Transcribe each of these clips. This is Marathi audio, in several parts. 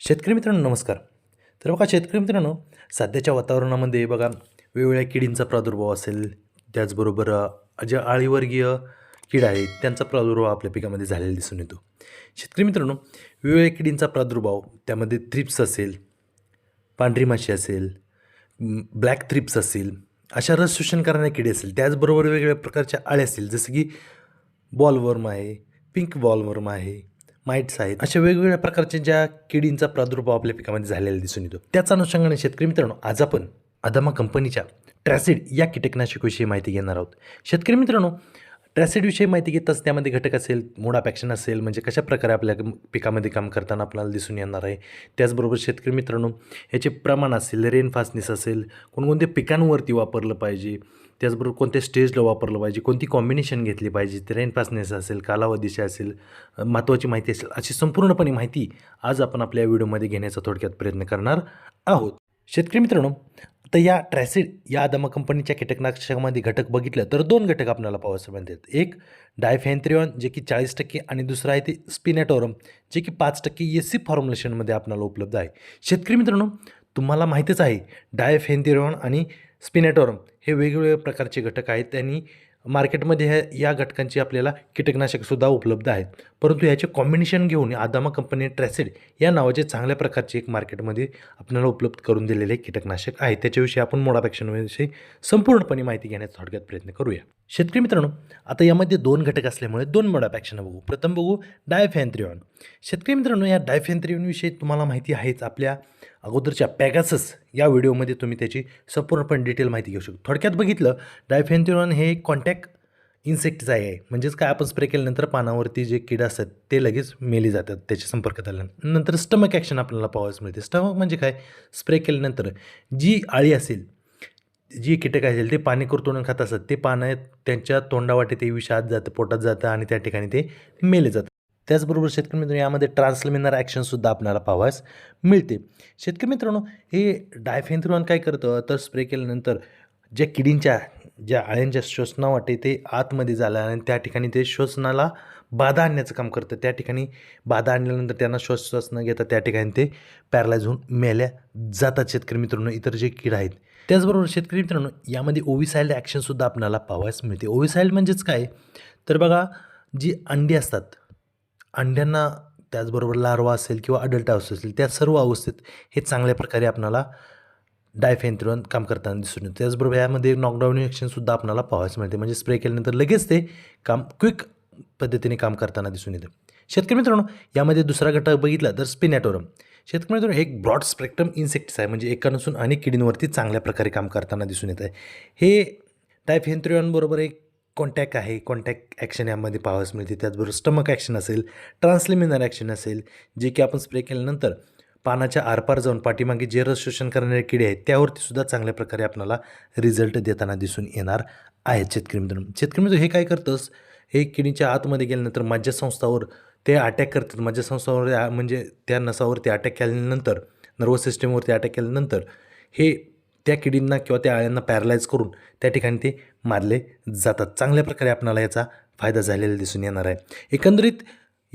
शेतकरी मित्रांनो नमस्कार. तर बघा शेतकरी मित्रांनो सध्याच्या वातावरणामध्ये बघा वेगवेगळ्या किडींचा प्रादुर्भाव असेल त्याचबरोबर ज्या आळीवर्गीय कीड आहेत त्यांचा प्रादुर्भाव आपल्या पिकामध्ये झालेला दिसून येतो. शेतकरी मित्रांनो वेगवेगळ्या किडींचा प्रादुर्भाव त्यामध्ये थ्रिप्स असेल पांढरी माशी असेल ब्लॅक थ्रिप्स असेल अशा रस शोषण करणाऱ्या किडी असेल त्याचबरोबर वेगवेगळ्या प्रकारच्या आळे असतील जसं की बॉलवर्म आहे पिंक बॉलवर्म आहे माइट्स आहेत. अशा वेगवेगळ्या प्रकारच्या ज्या किडींचा प्रादुर्भाव आपल्या पिकामध्ये झालेला दिसून येतो. त्याच अनुषंगाने शेतकरी मित्रांनो आज आपण अदामा कंपनीच्या ट्रॅसिड या कीटकनाशकाविषयी माहिती घेणार आहोत. शेतकरी मित्रांनो ट्रॅसिडविषयी माहिती घेताच त्यामध्ये घटक असेल मोडापॅक्शन असेल म्हणजे कशा प्रकारे आपल्या पिकामध्ये काम करताना आपल्याला दिसून येणार आहे. त्याचबरोबर शेतकरी मित्रांनो ह्याचे प्रमाण असेल रेनफास्टनेस असेल कोणकोणत्या पिकांवरती वापरलं पाहिजे त्याचबरोबर कोणत्या स्टेजला वापरलं पाहिजे कोणती कॉम्बिनेशन घेतली पाहिजे ते रेन असेल कालावधीशी असेल महत्त्वाची माहिती असेल अशी संपूर्णपणे माहिती आज आपण आपल्या व्हिडिओमध्ये घेण्याचा थोडक्यात प्रयत्न करणार आहोत. शेतकरी मित्रांनो तर या ट्रॅसिड या अदामा कंपनीच्या कीटकनाशकामध्ये घटक बघितलं तर दोन घटक आपल्याला पाहायला म्हणतात एक डायफेन्थ्रिऑन जे की चाळीस टक्के आणि दुसरं आहे ते स्पिनॅटोरम जे की पाच टक्के एस सी फॉर्म्युलेशनमध्ये आपल्याला उपलब्ध आहे. शेतकरी मित्रांनो तुम्हाला माहितीच आहे डायफेंथिरॉन आणि स्पिनॅटोरम हे वेगवेगळ्या प्रकारचे घटक आहेत त्यांनी मार्केटमध्ये ह्या या घटकांची आपल्याला कीटकनाशकसुद्धा उपलब्ध आहेत. परंतु ह्याचे कॉम्बिनेशन घेऊन आदामा कंपनी ट्रॅसिड या नावाचे चांगल्या प्रकारचे एक मार्केटमध्ये आपल्याला उपलब्ध करून दिलेले कीटकनाशक आहे. त्याच्याविषयी आपण मोडापॅक्शनविषयी संपूर्णपणे माहिती घेण्याचा थोडक्यात प्रयत्न करूया. शेतकरी मित्रांनो आता यामध्ये दोन घटक असल्यामुळे दोन मोडापॅक्शन बघू. प्रथम बघू डायफॅन्थ्रिऑन. शेतकरी मित्रांनो या डायफॅन्थ्रिऑनविषयी तुम्हाला माहिती आहेच आपल्या अगोदरच्या पॅगासस या व्हिडिओमध्ये तुम्ही त्याची संपूर्णपणे डिटेल माहिती घेऊ शकतो. थोडक्यात बघितलं डायफॅन्थ्रिऑन हे कॉन्टॅक्ट इन्सेक्टिसाईड आहे. म्हणजेच काय आपण स्प्रे केल्यानंतर पानावरती जे किड असतात ते लगेच मेली जातात त्याच्या संपर्कात आल्यानंतर नंतर स्टमक ॲक्शन आपल्याला पाहावयास मिळते. स्टमक म्हणजे काय? स्प्रे केल्यानंतर जी आळी असेल जी कीटक असेल ते पाणी कुरतोडून खात असतात. ते पानं त्यांच्या तोंडावाटे ते विष आत जातं पोटात जातं आणि त्या ठिकाणी ते मेले जातं त्याचबरोबर शेतकरी मित्रांनो यामध्ये ट्रान्सलमिनर ॲक्शनसुद्धा आपल्याला पाहावयास मिळते. शेतकरी मित्रांनो हे डायफेंथ्रॉन काय करतं? तर स्प्रे केल्यानंतर ज्या किडींच्या ज्या अळ्यांच्या श्वसनावाटे ते आतमध्ये झालं आणि त्या ठिकाणी ते श्वसनाला बाधा आणण्याचं काम करतं. त्या ठिकाणी बाधा आणल्यानंतर त्यांना श्वास न घेता त्या ठिकाणी ते पॅरलाइज होऊन मेल्या जातात शेतकरी मित्रांनो. इतर जे कीड आहेत त्याचबरोबर शेतकरी मित्रांनो यामध्ये ओविसाईल्ड ॲक्शनसुद्धा आपल्याला पाहावयास मिळते. ओव्हिसाईल्ड म्हणजेच काय? तर बघा जी अंडी असतात अंड्यांना त्याचबरोबर लार्वा असेल किंवा अडल्ट हाऊस असेल त्या सर्व अवस्थेत हे चांगल्या प्रकारे आपणाला डायफेन्थ्रॉन काम करताना दिसून येतो. त्याचबरोबर यामध्ये नॉकडाऊन ॲक्शनसुद्धा आपल्याला पाहायचं मिळते. म्हणजे स्प्रे केल्यानंतर लगेच ते काम क्विक पद्धतीने काम करताना दिसून येतं. शेतकरी मित्रांनो यामध्ये दुसरा घटक बघितला तर स्पिनॅटोरम शेतकरी मित्रांनो एक ब्रॉड स्पेक्ट्रम इन्सेक्ट्स आहे. म्हणजे एका नसून अनेक किडींवरती चांगल्या प्रकारे काम करताना दिसून येत. आहे हे डायफेन्थ्रिऑनबरोबर एक कॉन्टॅक्ट आहे. कॉन्टॅक्ट ॲक्शन यामध्ये पाहावंच मिळते. त्याचबरोबर स्टमक ॲक्शन असेल ट्रान्सलिमिनर ॲक्शन असेल जे की आपण स्प्रे केल्यानंतर पानाच्या आरपार जाऊन पाठीमागे जे रस शोषण करणारे किडे आहेत त्यावरती सुद्धा चांगल्या प्रकारे आपल्याला रिझल्ट देताना दिसून येणार आहेत शेतकरी मित्रांनो. शेतकरी मित्र हे काय करतंस? हे किडीच्या आतमध्ये गेल्यानंतर मज्जासंस्थावर ते अटॅक करतात. मज्जासंस्थावर म्हणजे त्या नसावरती अटॅक केल्यानंतर नर्वस सिस्टीमवरती अटॅक केल्यानंतर हे त्या किडींना किंवा त्या आळ्यांना पॅरलाईज करून त्या ठिकाणी ते मारले जातात. चांगल्या प्रकारे आपणाला याचा फायदा झालेला दिसून येणार आहे. एकंदरीत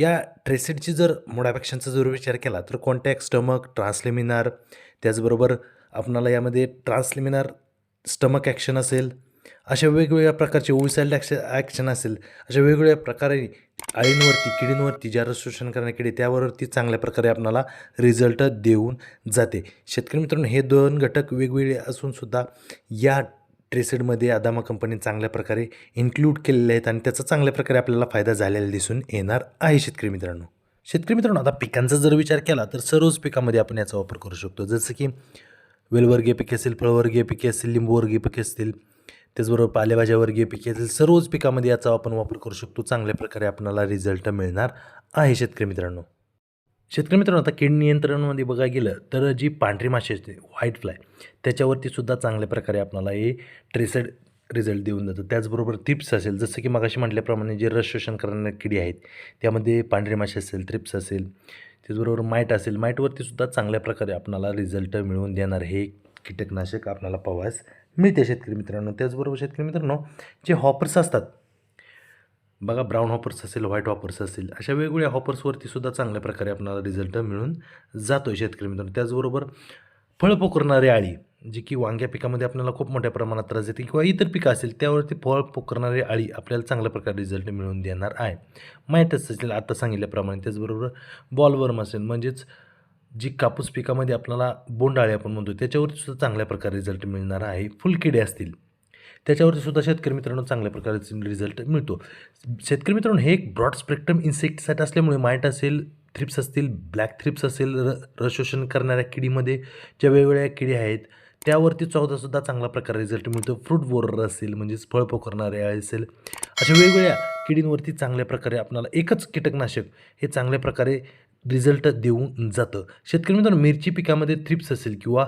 या ट्रेसेटची जर मोडापॅक्शनचा जर विचार केला तर कॉन्टॅक्ट स्टमक ट्रान्सलेमिनार त्याचबरोबर आपणाला यामध्ये ट्रान्सलेमिनार स्टमक ॲक्शन असेल अशा वेगवेगळ्या प्रकारचे ओविसाईल्ड ॲक्श ॲक्शन असेल अशा वेगवेगळ्या प्रकारे आळींवरती किडींवरती ज्या रस शोषण किडी त्यावरती चांगल्या प्रकारे आपणाला रिझल्ट देऊन जाते. शेतकरी मित्रांनो हे दोन घटक वेगवेगळे असूनसुद्धा या ट्रेसेडमध्ये अदामा कंपनी चांगल्या प्रकारे इन्क्लूड केलेले आहेत आणि त्याचा चांगल्या प्रकारे आपल्याला फायदा झालेला दिसून येणार आहे शेतकरी मित्रांनो. शेतकरी मित्रांनो आता पिकांचा जर विचार केला तर सर्वच पिकामध्ये आपण याचा वापर करू शकतो. जसं की वेलवर्गीय पिके असतील फळवर्गीय पिके असतील लिंबूवर्गीय पिके असतील त्याचबरोबर पालेभाज्यावर्गीय पिके असतील सर्वच पिकामध्ये याचा आपण वापर करू शकतो. चांगल्या प्रकारे आपल्याला रिझल्ट मिळणार आहे शेतकरी मित्रांनो. शेतकरी मित्रांनो आता कीड नियंत्रणामध्ये बघा गेलं तर जी पांढरी माशी असते व्हाईट फ्लाय त्याच्यावरती सुद्धा चांगल्या प्रकारे आपल्याला हे ट्रेसेड रिझल्ट देऊन जातं. त्याचबरोबर थ्रिप्स असेल जसं की मगाशी म्हटल्याप्रमाणे जे रस शोषण करणाऱ्या किडी आहेत त्यामध्ये पांढरी माशी असेल थ्रिप्स असेल त्याचबरोबर माईट असेल माईटवरती सुद्धा चांगल्या प्रकारे आपणाला रिझल्ट मिळवून देणार हे कीटकनाशक आपल्याला पवास मिळते शेतकरी मित्रांनो. त्याचबरोबर शेतकरी मित्रांनो जे हॉपर्स असतात बघा ब्राऊन हॉपर्स असेल व्हाईट हॉपर्स असेल अशा वेगवेगळ्या हॉपर्सवरती सुद्धा चांगल्या प्रकारे आपल्याला रिझल्ट मिळून जातो आहे शेतकरी मित्रांनो. त्याचबरोबर फळ पोखरणारी आळी जी की वांग्या पिकामध्ये आपल्याला खूप मोठ्या प्रमाणात त्रास देते किंवा इतर पिकं असेल त्यावरती फळ पोखरणारी आळी आपल्याला चांगल्या प्रकारे रिझल्ट मिळवून देणार आहे. माहीतच असेल आता सांगितल्याप्रमाणे त्याचबरोबर बॉलवर्म असेल म्हणजेच जी कापूस पिकामध्ये आपल्याला बोंडाळी आपण म्हणतो त्याच्यावरती सुद्धा चांगल्या प्रकारे रिझल्ट मिळणार आहे. फुलकिडे असतील त्याच्यावरती सुद्धा शेतकरी मित्रांनो चांगल्या प्रकारचे रिझल्ट मिळतो. शेतकरी मित्रांनो हे एक ब्रॉड स्पेक्ट्रम इन्सेक्टिसाईड असल्यामुळे माईट असेल थ्रिप्स असतील ब्लॅक थ्रिप्स असेल र रशोषण करणाऱ्या किडीमध्ये ज्या वेगवेगळ्या किडी आहेत त्यावरती चौदासुद्धा चांगला प्रकारे रिझल्ट मिळतो. फ्रूट बोरर असेल म्हणजेच फळ पोखरणारे असेल अशा वेगवेगळ्या किडींवरती चांगल्या प्रकारे आपल्याला एकच कीटकनाशक हे चांगल्या प्रकारे रिझल्ट देऊन जातं. शेतकरी मित्रांनो मिरची पिकामध्ये थ्रिप्स असेल किंवा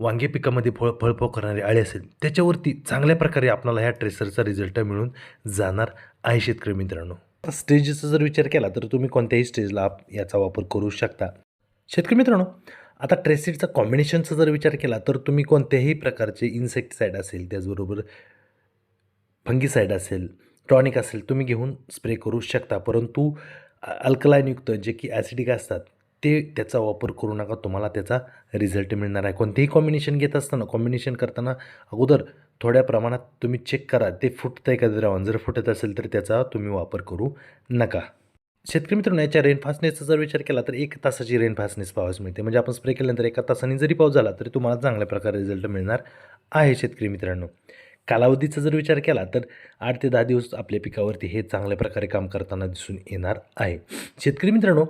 वांगे पिकामध्ये फळ फळफळ करणारी आळी असेल त्याच्यावरती चांगल्या प्रकारे आपल्याला ह्या ट्रेसरचा रिझल्ट मिळून जाणार आहे शेतकरी मित्रांनो. स्टेजचा जर विचार केला तर तुम्ही कोणत्याही स्टेजला याचा वापर करू शकता. शेतकरी मित्रांनो आता ट्रेसिडचा कॉम्बिनेशनचा जर विचार केला तर तुम्ही कोणत्याही प्रकारचे इन्सेक्टिसाईड असेल त्याचबरोबर फंगीसाईड असेल टॉनिक असेल तुम्ही घेऊन स्प्रे करू शकता. परंतु अल्कलाईनयुक्त जे की ॲसिडिक असतात ते त्याचा वापर करू नका तुम्हाला त्याचा रिझल्ट मिळणार आहे. कोणतेही कॉम्बिनेशन घेत असताना कॉम्बिनेशन करताना अगोदर थोड्या प्रमाणात तुम्ही चेक करा. ते फुटतं आहे का द्रावण. जर फुटत असेल तर त्याचा तुम्ही वापर करू नका. शेतकरी मित्रांनो याच्या रेन फास्टनेसचा जर विचार केला तर एक तासाची रेन फास्टनेस मिळते. म्हणजे आपण स्प्रे केल्यानंतर एका तासाने जरी पाऊस झाला तरी तुम्हाला चांगल्या प्रकारे रिझल्ट मिळणार आहे शेतकरी मित्रांनो. कालावधीचा जर विचार केला तर आठ ते दहा दिवस आपल्या पिकावरती हे चांगल्या प्रकारे काम करताना दिसून येणार आहे. शेतकरी मित्रांनो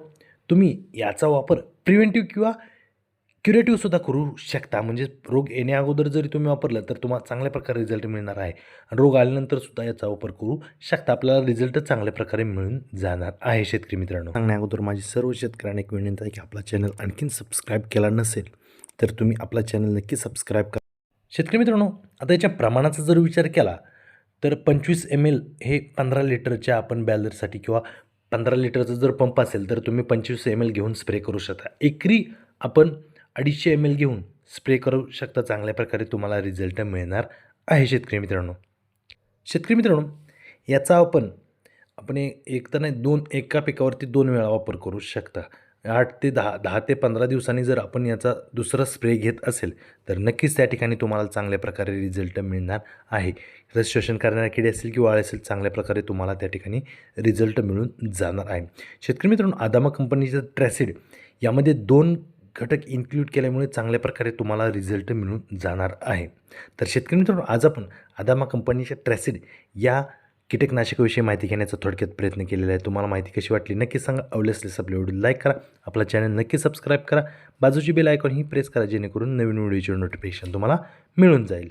तुम्ही याचा वापर प्रिव्हेंटिव्ह किंवा क्युरेटिव्हसुद्धा करू शकता. म्हणजे रोग येण्या अगोदर जरी तुम्ही वापरलं तर तुम्हाला चांगल्या प्रकारे रिझल्ट मिळणार आहे. रोग आल्यानंतरसुद्धा याचा वापर करू शकता. आपल्याला रिझल्ट चांगल्या प्रकारे मिळून जाणार आहे शेतकरी मित्रांनो. सांगण्या अगोदर माझी सर्व शेतकऱ्यांना एक विनंती आहे की आपला चॅनल आणखीन सबस्क्राईब केला नसेल तर तुम्ही आपला चॅनल नक्की सबस्क्राईब करा. शेतकरी मित्रांनो आता याच्या प्रमाणाचा जर विचार केला तर पंचवीस एम एल हे पंधरा लिटरच्या आपण बॅलरसाठी किंवा पंधरा लिटरचा जर पंप असेल तर तुम्ही पंचवीस एम एल घेऊन स्प्रे करू शकता. एकरी आपण अडीचशे एम एल घेऊन स्प्रे करू शकता. चांगल्या प्रकारे तुम्हाला रिझल्ट मिळणार आहे शेतकरी मित्रांनो. शेतकरी मित्रांनो याचा आपण आपण एक तर नाही दोन एका पिकावरती दोन वेळा वापर करू शकता. आठ ते दहा दहा ते पंधरा दिवसांनी जर आपण याचा दुसरा स्प्रे घेत असेल तर नक्कीच त्या ठिकाणी तुम्हाला चांगल्या प्रकारे रिझल्ट मिळणार आहे. रजिस्ट्रेशन शोषण करणाऱ्या किडे असेल किंवा आळे असेल चांगल्या प्रकारे तुम्हाला त्या ठिकाणी रिझल्ट मिळून जाणार आहे. शेतकरी मित्रांनो आदामा कंपनीचं ट्रॅसिड यामध्ये दोन घटक इन्क्लूड केल्यामुळे चांगल्या प्रकारे तुम्हाला रिझल्ट मिळून जाणार आहे. तर शेतकरी मित्रांनो आज आपण आदामा कंपनीच्या ट्रॅसिड या कीटकनाशकाविषयी माहिती घेण्याचा थोडक्यात प्रयत्न केलेला आहे. तुम्हाला माहिती कशी वाटली नक्की सांगा. आवडली असल्यास आपल्या व्हिडिओ लाईक करा. आपला चॅनल नक्की सबस्क्राईब करा. बाजूची बेल आयकॉन ही प्रेस करा जेणेकरून नवीन व्हिडिओचे नोटिफिकेशन तुम्हाला मिळून जाईल.